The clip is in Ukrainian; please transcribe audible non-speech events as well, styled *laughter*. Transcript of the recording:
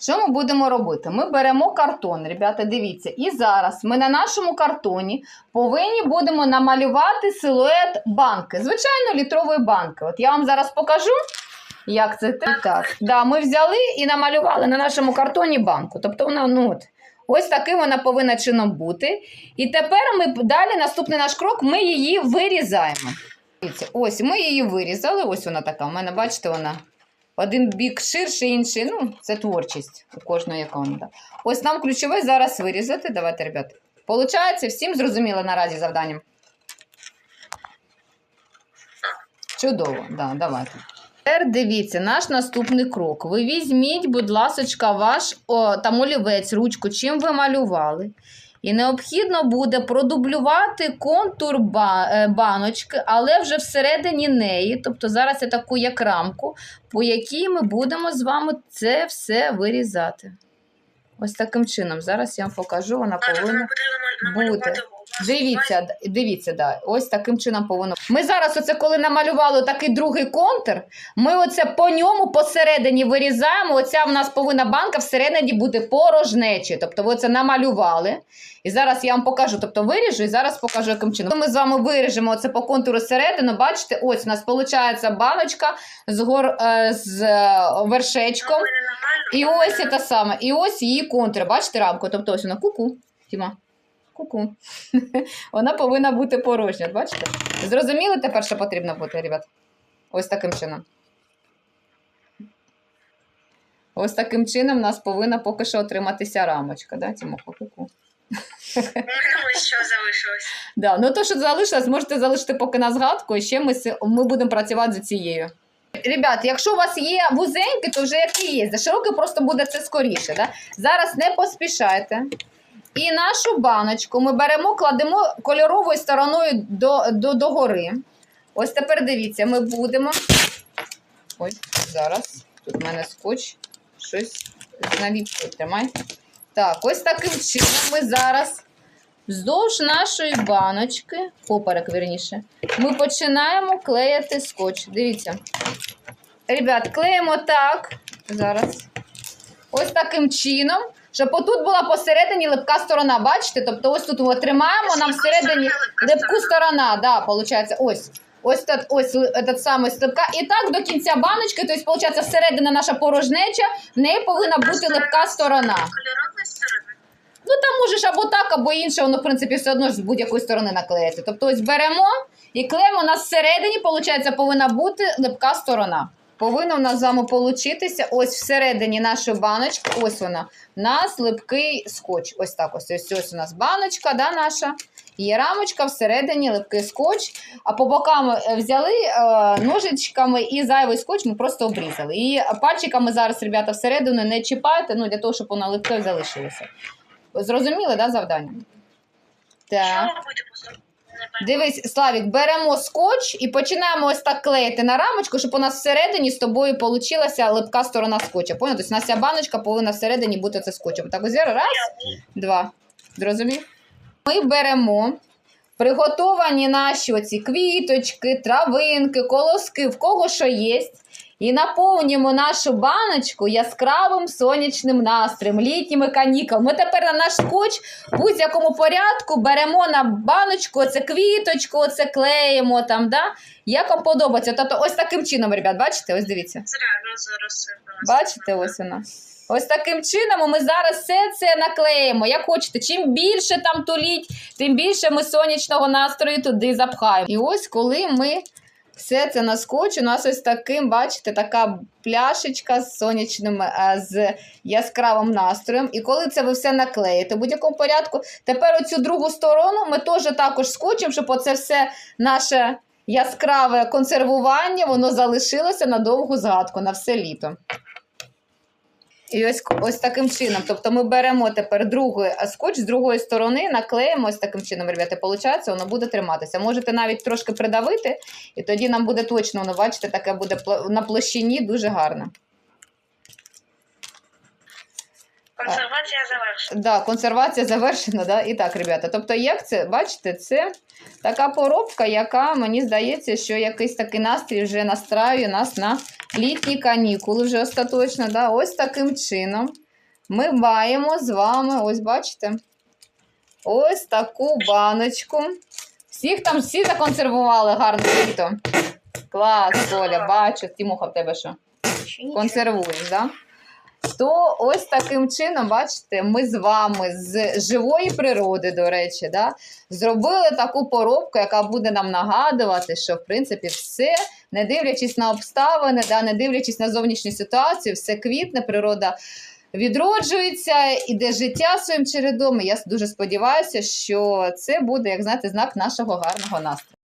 Що ми будемо робити? Ми беремо картон, ребята, дивіться, і зараз ми на нашому картоні повинні будемо намалювати силует банки, звичайно, літрової банки. От я вам зараз покажу, як це так. Да, ми взяли і намалювали на нашому картоні банку. Тобто вона, ну от, ось таким вона повинна чином бути. І тепер ми далі, наступний наш крок, ми її вирізаємо. Дивіться, ось ми її вирізали. Ось вона така. У мене, бачите, вона один бік ширший, інший. Ну, це творчість у кожного яка Ось нам ключове зараз вирізати. Давайте, ребят. Получається, всім зрозуміло наразі завданням. Чудово, да, давайте. Тепер дивіться, наш наступний крок. Ви візьміть, будь ласочка, ваш о, там олівець, ручку, чим ви малювали. І необхідно буде продублювати контур е, баночки, але вже всередині неї. Тобто зараз я таку як рамку, по якій ми будемо з вами це все вирізати. Ось таким чином. Зараз я вам покажу, вона повинна. бути. Дивіться, дивіться, да. ось таким чином повинно. Ми зараз, оце коли намалювали такий другий контур, ми оце по ньому посередині вирізаємо. Оця в нас повинна банка всередині бути порожнечою. Тобто ви це намалювали. І зараз я вам покажу. Тобто виріжу і зараз покажу, яким чином. Ми з вами виріжемо це по контуру середину. Бачите, ось у нас виходить баночка з, гор, е, з е, вершечком. І ось це саме. І ось її контур. Бачите рамку? Тобто ось вона ку-ку. Тіма. Ку-ку. *laughs* Вона повинна бути порожня. Бачите? Зрозуміли тепер, що потрібно бути, ребят? Ось таким чином. Ось таким чином у нас повинна поки що отриматися рамочка. Да, Тімоха? Ку-ку. У мене що залишилось. *laughs* Да, ну то, що залишилось, можете залишити поки на згадку, і ще ми, ми будемо працювати з цією. Ребят, якщо у вас є вузенькі, то вже які є. За широкий просто буде це скоріше. Да? Зараз не поспішайте. І нашу баночку ми беремо, кладемо кольоровою стороною до, до, до гори. Ось тепер дивіться, ми будемо. Ой, зараз. Тут в мене скотч. Щось наліпку тримай. Так, ось таким чином ми зараз Вздовж нашої баночки, поперек вірніше, ми починаємо клеїти скотч. Дивіться. Ребят, клеїмо так. Зараз. Ось таким чином, щоб отут була посередині липка сторона. Бачите? Тобто ось тут ми тримаємо, нам всередині липку сторона. Да, виходить, ось. Ось тут, ось этот самий слипка. І так до кінця баночки, тобто, виходить, всередина наша порожнеча, в неї повинна бути липка сторона. Ну, там можеш або так, або інше, воно, в принципі, все одно ж з будь-якої сторони наклеїти. Тобто ось беремо і клеїмо, у нас всередині, виходить, повинна бути липка сторона. Повинно в нас з вами получитися ось всередині нашої баночки, ось вона, у нас липкий скотч. Ось так ось. Ось, ось у нас баночка, да, наша. Є рамочка, всередині липкий скотч. А по бокам е, взяли е, ножичками і зайвий скотч ми просто обрізали. І пальчиками зараз, ребята, всередину не чіпайте, ну, для того, щоб воно липке залишилося. Зрозуміли, да, завдання? Так. Дивись, Славік, беремо скотч і починаємо ось так клеїти на рамочку, щоб у нас всередині з тобою получилася липка сторона скотча. Понял? Тобто у нас ця баночка повинна всередині бути це скотчем. Так ось зараз, раз, два. Зрозумів? Ми беремо приготовані наші оці квіточки, травинки, колоски, в кого що є. І наповнюємо нашу баночку яскравим сонячним настроєм, літніми канікулами. Ми тепер на наш скотч в будь-якому порядку беремо на баночку, оце квіточку, оце клеїмо там, да? Як вам подобається? Тобто ось таким чином, ребят, бачите? Ось дивіться. Бачите, ось вона. Ось таким чином ми зараз все це наклеїмо. Як хочете, чим більше там туліть, тим більше ми сонячного настрою туди запхаємо. І ось коли ми все це на скотч, у нас ось таким, бачите, така пляшечка з сонячним, е, з яскравим настроєм. І коли це ви все наклеїте в будь-якому порядку, тепер оцю другу сторону ми теж також скотчем, щоб оце все наше яскраве консервування, воно залишилося на довгу згадку, на все літо. І ось, ось таким чином. Тобто ми беремо тепер другий а скотч з другої сторони, наклеїмо ось таким чином, ребята, виходить, воно буде триматися. Можете навіть трошки придавити, і тоді нам буде точно, воно, бачите, таке буде на площині дуже гарно. Консервація завершена. Да, консервація завершена, да? І так, ребята. Тобто, як це, бачите, це така поробка, яка мені здається, що якийсь такий настрій вже настраює нас на літні канікули вже остаточно. Да? Ось таким чином. ми маємо з вами, ось бачите, ось таку баночку. Всіх там всі законсервували гарно літо. Клас, Оля, бачу, Тімуха в тебе що? Консервуєш, да? То ось таким чином, бачите, ми з вами з живої природи, до речі, да, зробили таку поробку, яка буде нам нагадувати, що в принципі все, не дивлячись на обставини, да, не дивлячись на зовнішню ситуацію, все квітне, природа відроджується, іде життя своїм чередом. І я дуже сподіваюся, що це буде, як знаєте, знак нашого гарного настрою.